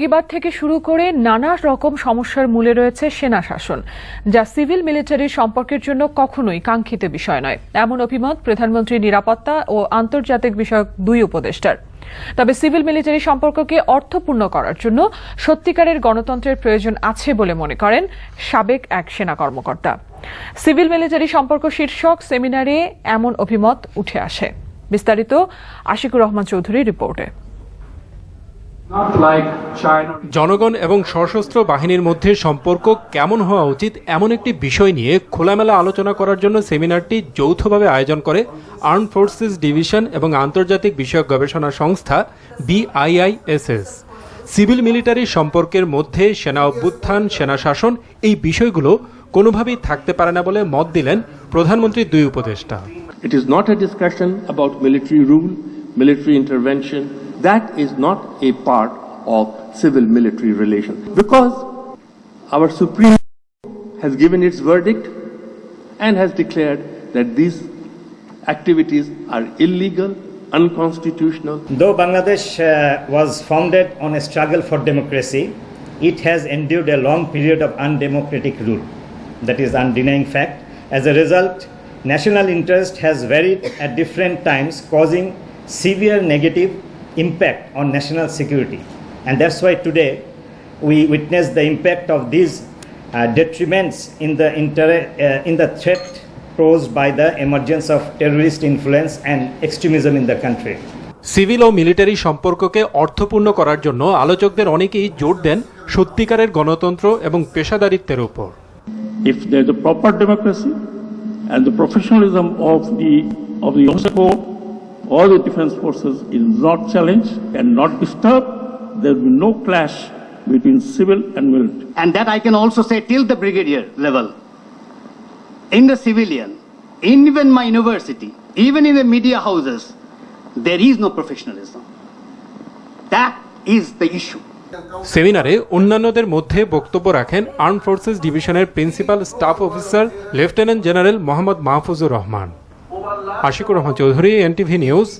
জঙ্গিবাদ থেকে শুরু করে নানা রকম সমস্যার মূলে রয়েছে সেনা শাসন, যা সিভিল মিলিটারির সম্পর্কের জন্য কখনোই কাঙ্ক্ষিত বিষয় নয়। এমন অভিমত প্রধানমন্ত্রীর নিরাপত্তা ও আন্তর্জাতিক বিষয়ক দুই উপদেষ্টার। তবে সিভিল মিলিটারি সম্পর্ককে অর্থপূর্ণ করার জন্য সত্যিকারের গণতন্ত্রের প্রয়োজন আছে বলে মনে করেন সাবেক এক সেনা কর্মকর্তা। সিভিল মিলিটারি সম্পর্ক শীর্ষক সেমিনারে এমন অভিমত উঠে আসে। বিস্তারিত আশিকুর রহমান চৌধুরীর রিপোর্টে. জনগণ এবং সশস্ত্র বাহিনীর মধ্যে সম্পর্ক কেমন হওয়া উচিত এমন একটি বিষয় নিয়ে খোলামেলা আলোচনা করার জন্য সেমিনারটি যৌথভাবে আয়োজন করে আর্ম ফোর্সেস ডিভিশন এবং আন্তর্জাতিক বিষয়ক গবেষণা সংস্থা বিআইআইএসএস সিভিল মিলিটারি সম্পর্কের মধ্যে সেনা অভ্যুত্থান সেনা শাসন এই বিষয়গুলো কোনোভাবেই থাকতে পারে না বলে মত দিলেন প্রধানমন্ত্রীর দুই উপদেষ্টা It is not a discussion about military rule, military intervention. That is not a part of civil military relations. Because our Supreme Court has given its verdict and has declared that these activities are illegal, unconstitutional, Though Bangladesh uh, was founded on a struggle for democracy, it has endured a long period of undemocratic rule. That is undenying fact. As a result, national interest has varied at different times, causing severe negative impact on national security. And that's why today we witness the impact of these uh, detriments in the, inter- uh, in the threat posed by the emergence of terrorist influence and extremism in the country. Civil O military সম্পর্ককে অর্থপূর্ণ করার জন্য আলোচকদের অনেকেই জোর দেন সত্যিকারের গণতন্ত্র এবং পেশাদারিত্বের উপর if there's a proper democracy and the professionalism of the of or the defense forces is not challenged and not disturbed, there will be no clash between civil and military. and that I can also say till the brigadier level. In the civilian, in even my university, even in the media houses, there is no professionalism. That is the issue. সেমিনারে অন্যান্যদের মধ্যে বক্তব্য রাখেন arm forces ডিভিশনের principal staff officer lieutenant general Mohammad Mahfuzur Rahman Ashiqur Rahman Chowdhury NTV news.